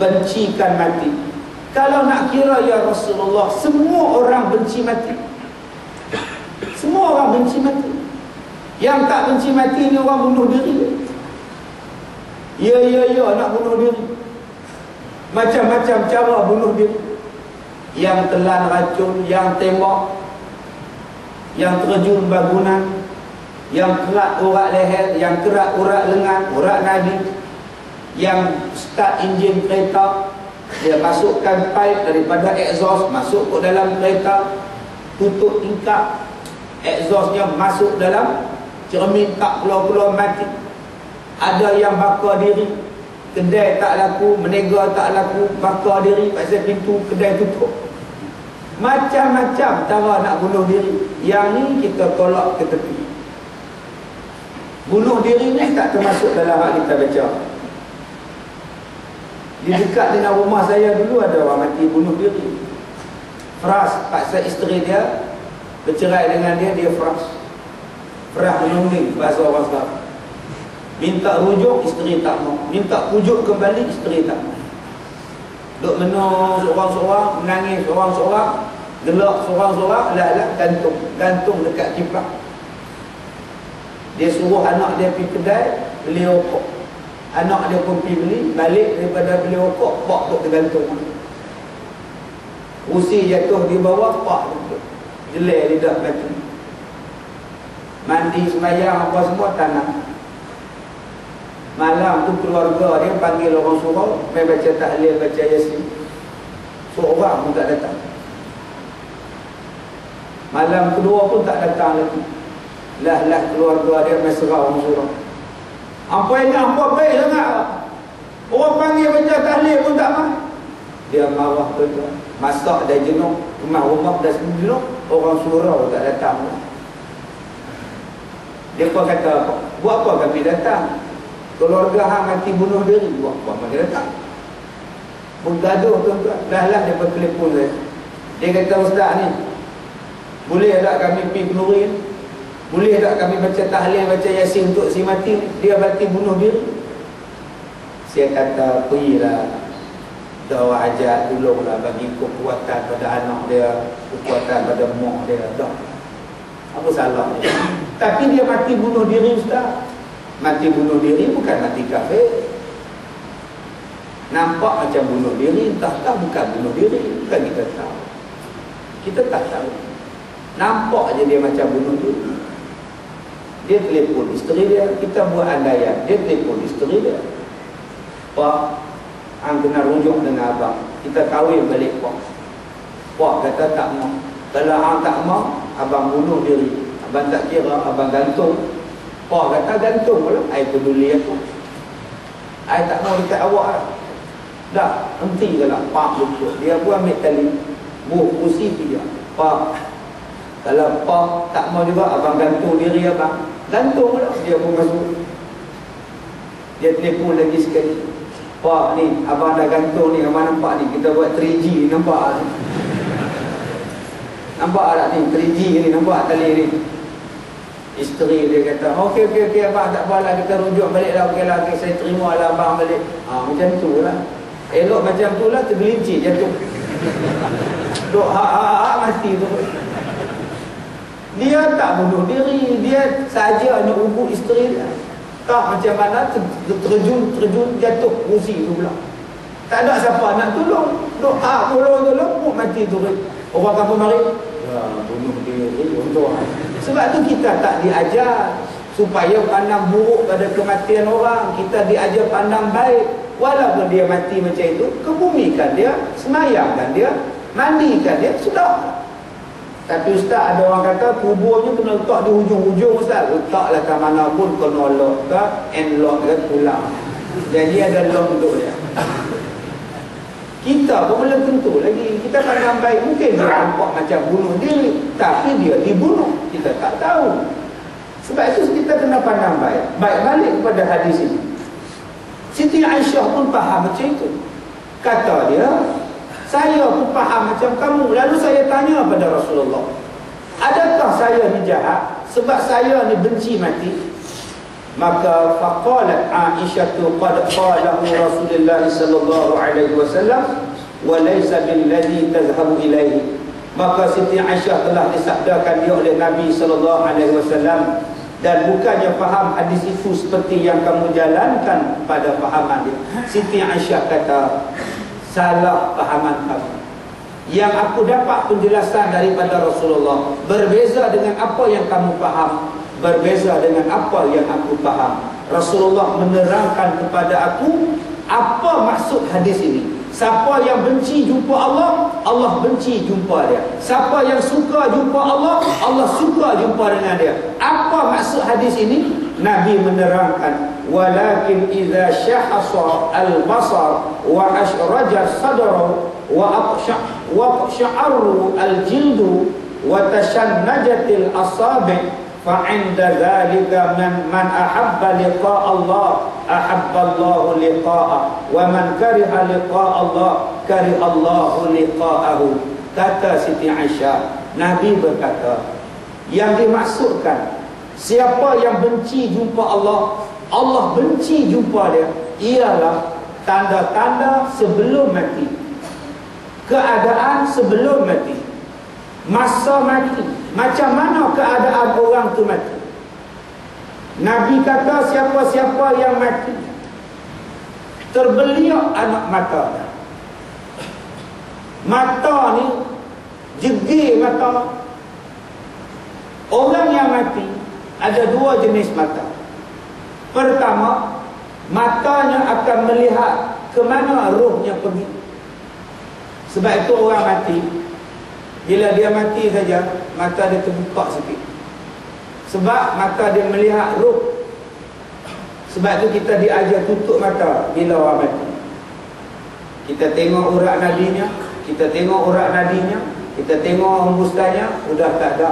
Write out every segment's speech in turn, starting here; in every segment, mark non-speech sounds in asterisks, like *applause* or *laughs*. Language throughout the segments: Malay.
bencikan mati. Kalau nak kira ya Rasulullah semua orang benci mati. Semua orang benci mati. Yang tak benci mati ni orang bunuh diri. Ya ya ya nak bunuh diri. Macam-macam cara bunuh diri. Yang telan racun yang tembak yang terjun bangunan yang kerak urat leher yang kerak urat lengan urat nadi yang start enjin kereta dia masukkan pipe daripada exhaust masuk ke dalam kereta tutup tingkap exhaustnya masuk dalam cermin tak keluar-keluar mati. Ada yang bakar diri kedai tak laku menega tak laku bakar diri pasal pintu kedai tutup. Macam-macam cara nak bunuh diri. Yang ni kita tolak ke tepi. Bunuh diri ni tak termasuk dalam hak kita baca di dekat dengan rumah saya dulu ada orang mati bunuh diri. Fras, paksa isteri dia bercerai dengan dia, dia fras. Fras menunggu bahasa orang sekarang. Minta rujuk, isteri tak mau. Minta rujuk kembali, isteri tak mau. Duk menung seorang-seorang, menangis seorang-seorang, gelak seorang-seorang, lah-lah gantung. Gantung dekat kipak. Dia suruh anak dia pergi kedai, beli rokok. Anak dia pun pergi beli Balik daripada beli rokok Pak tu tergantung. Usi jatuh di bawah Pak tu Jelek lidah batu Mandi semayang apa semua tanah Malam tu keluarga dia panggil orang surau Main baca tahlil, baca yasin. Seorang pun tak datang. Malam kedua pun tak datang lagi. Lah-lah keluarga dia main serah orang surau apa ini apa baik sangat Orang panggil baca tahlil pun tak mah. Dia marah tu tu. Masak dah jenuh. Rumah rumah dah jenuh. Orang surau tak datang. Dia pun kata apa? Buat apa kami datang? Keluarga hang mati bunuh diri. Buat apa kami datang? Bergaduh tuan-tuan. Dah lah dia bertelefon saya. Dia kata ustaz ni. Boleh tak kami pergi kenuri ni? Boleh tak kami baca tahlil, baca yasin untuk si mati? Dia mati bunuh diri Saya kata pergilah. Dawa ajat tolonglah bagi kekuatan pada anak dia Kekuatan pada mak dia. Dah. Apa salah dia Tapi dia mati bunuh diri Ustaz. Mati bunuh diri bukan mati kafir. Nampak macam bunuh diri Entah tak bukan bunuh diri Bukan kita tahu. Kita tak tahu. Nampak je dia macam bunuh diri dia telefon isteri dia kita buat andaian dia telefon isteri dia pak ang kena rujuk dengan abang. Kita kahwin balik pak. Pak kata tak mau. Kalau ang tak mau abang bunuh diri. Abang tak kira abang gantung. Pak kata gantung pula. Ai peduli aku. Ai tak mau dekat awak lah. Dah henti lah pak lupa dia pun ambil tali. Buh kursi dia. Pak kalau pak tak mau juga abang gantung diri abang Gantung pula dia pun masuk. Dia telefon lagi sekali. Pak ni, abang dah gantung ni, abang nampak ni, kita buat 3G ni, nampak ni. Nampak tak ni, *laughs* 3G ni, nampak tali ni. Isteri dia kata, okey, okey, okey, abang tak apa lah, kita rujuk balik lah, okey lah, okay, saya terima lah abang balik. Ha, macam tu lah. Elok macam tu lah, tergelincir jatuh. *laughs* Duk ha-ha-ha mati tu. Dia tak bunuh diri, dia saja nak ubuk isteri dia. Tak macam mana terjun terjun jatuh kursi tu pula. Tak ada siapa nak tolong. Doa tolong tolong pun mati tu. Orang kampung mari. Ya, bunuh diri untuk Sebab tu kita tak diajar supaya pandang buruk pada kematian orang. Kita diajar pandang baik. Walaupun dia mati macam itu, kebumikan dia, semayangkan dia, mandikan dia, sudah. Tapi ustaz ada orang kata kuburnya kena letak di hujung-hujung ustaz. Letaklah ke mana pun kena lock ke and lock ke pulang. Jadi ada lock untuk dia. Kita pun belum tentu lagi. Kita pandang baik. Mungkin dia nampak macam bunuh diri. Tapi dia dibunuh. Kita tak tahu. Sebab itu kita kena pandang baik. Baik balik kepada hadis ini. Siti Aisyah pun faham macam itu. Kata dia, saya pun faham macam kamu. Lalu saya tanya pada Rasulullah. Adakah saya ni jahat? Sebab saya ni benci mati. maka faqalat Aisyah qad qalahu Rasulullah sallallahu alaihi wasallam wa laysa billadhi tazhabu ilaihi maka Siti Aisyah telah disabdakan dia oleh Nabi sallallahu alaihi wasallam dan bukannya faham hadis itu seperti yang kamu jalankan pada fahaman dia. Siti Aisyah kata, salah fahaman kamu. Yang aku dapat penjelasan daripada Rasulullah berbeza dengan apa yang kamu faham berbeza dengan apa yang aku faham. Rasulullah menerangkan kepada aku apa maksud hadis ini. Siapa yang benci jumpa Allah, Allah benci jumpa dia. Siapa yang suka jumpa Allah, Allah suka jumpa dengan dia. Apa maksud hadis ini? Nabi menerangkan walakin idza syahasa al-basar wa asraja sadra wa aqsha wa sya'ru al-jildu wa tashannajatil asabi fa inda dhalika man man ahabba liqa Allah ahabba Allah liqa'a wa man kariha liqa Allah kariha Allah liqa'ahu. Kata Siti Aisyah Nabi berkata yang dimaksudkan siapa yang benci jumpa Allah Allah benci jumpa dia ialah tanda-tanda sebelum mati keadaan sebelum mati masa mati macam mana keadaan orang tu mati? Nabi kata siapa-siapa yang mati terbeliak anak mata. Mata ni jegi mata. Orang yang mati ada dua jenis mata. Pertama, matanya akan melihat ke mana rohnya pergi. Sebab itu orang mati bila dia mati saja Mata dia terbuka sikit Sebab mata dia melihat ruh Sebab tu kita diajar tutup mata Bila orang mati Kita tengok urat nadinya Kita tengok urat nadinya Kita tengok hembuskannya Sudah tak ada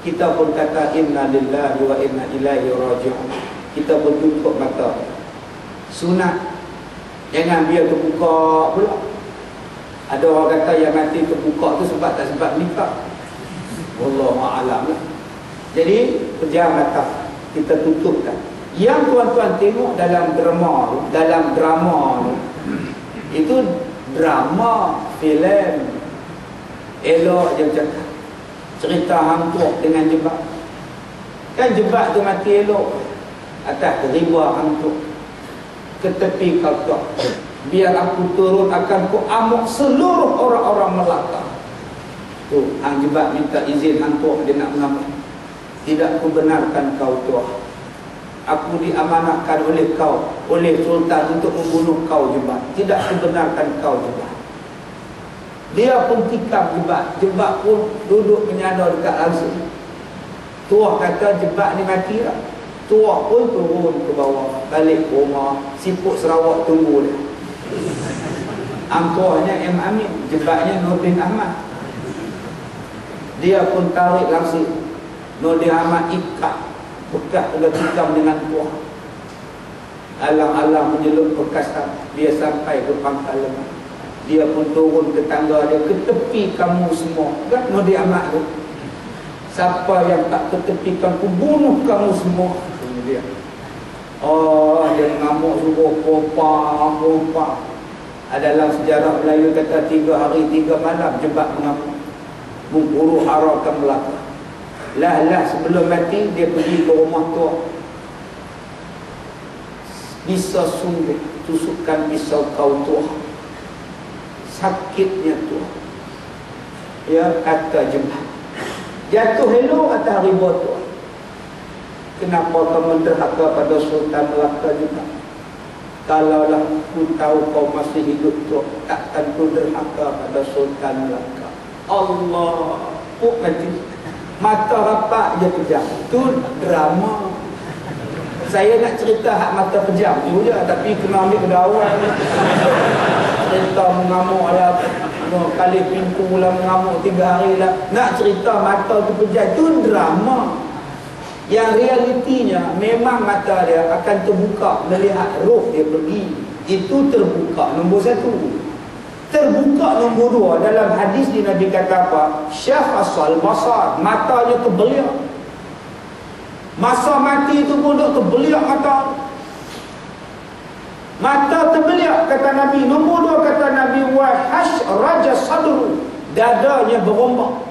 Kita pun kata Inna lillahi wa inna ilaihi raji'un. Kita pun tutup mata. Sunat. Jangan biar terbuka pula. Ada orang kata yang mati terbuka tu sebab tak sebab nikah. Allah a'lam. Lah. Jadi pejam mata. Kita tutupkan. Yang tuan-tuan tengok dalam drama dalam drama itu drama filem. Elok je cakap cerita hantu dengan jebak. Kan jebak tu mati elok. Atas ribuan hantu ke tepi kakak biar aku turun akan ku amuk seluruh orang-orang Melaka tu hang jebak minta izin hang tuah dia nak mengamuk. Tidak ku benarkan kau tuah aku diamanahkan oleh kau oleh sultan untuk membunuh kau jebak. Tidak ku benarkan kau jebak dia pun tikam jebak. Jebak pun duduk menyandar dekat langsung tuah kata jebak ni mati tak tuah pun turun ke bawah. Balik rumah. Siput Sarawak tunggu dia. Angkuhnya M. Amin. Jebaknya Nurdin Ahmad. Dia pun tarik langsung Nurdin Ahmad ikat. Bekat sudah tikam dengan kuah Alang-alang menyelup perkasan Dia sampai ke pangkal lemah Dia pun turun ke tangga dia Ke tepi kamu semua Kan Nurdin Ahmad tu Siapa yang tak ketepikan Ku bunuh kamu semua Dia Oh, dia mengamuk suruh kopa, kopa. Dalam sejarah Melayu kata tiga hari, tiga malam jebak mengamuk. Memburu harakan Melaka. Lah-lah sebelum mati, dia pergi ke rumah tua. Bisa sungguh tusukkan pisau kau tua. Sakitnya tua. Ya, kata jebak. Jatuh hello atas ribu tua. Kenapa kamu derhaka pada Sultan Melaka juga? Kalaulah ku tahu kau masih hidup tu, takkan ku derhaka pada Sultan Melaka. Allah, oh mati. Mata rapat je pejam. Tu drama. Saya nak cerita hak mata pejam tu je, tapi kena ambil pada awal. Cerita mengamuk lah, kali pintu lah mengamuk tiga hari lah. Nak cerita mata tu pejam, tu drama. Yang realitinya memang mata dia akan terbuka melihat roh dia pergi. Itu terbuka nombor satu. Terbuka nombor dua dalam hadis di Nabi kata apa? Syah asal basar. Matanya terbeliak. Masa mati itu pun duk terbeliak mata. Mata terbeliak kata Nabi. Nombor dua kata Nabi. Wahash raja sadru. Dadanya berombak.